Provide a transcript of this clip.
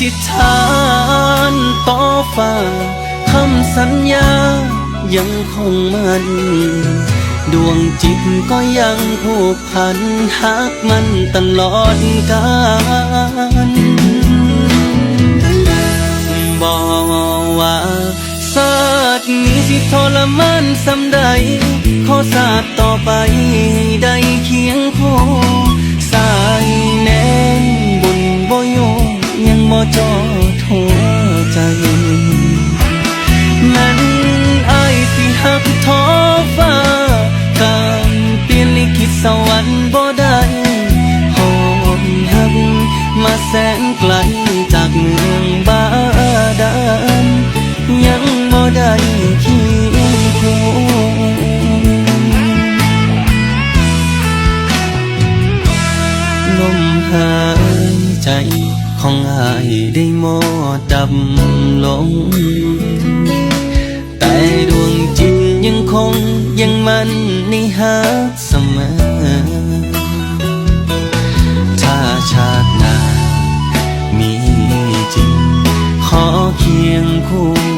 ธิษฐานต่อฟ้าคำสัญญายังคงมัน ดวงจิตก็ยังผูกพันหักมันตลอดกาลบอกว่าศาสตร์นี้สิทรมานสำใด ขอศาสตร์ต่อไปได้คียงคู่ อทัวใจ นั้นอายสิหักท้อฟ้าการเปลี่ยนลิขิตสวรรค์บ่ได้หอมหักมาแสนไกลจากเมืองบาดาลยังบ่ได้คียงคู่ลมหายใจ ของอายได้หมอดำลง แต่ดวงจิตยังคงยังมันในหักเสมอ ถ้าชาติหน้ามีจริง ขอเคียงคู่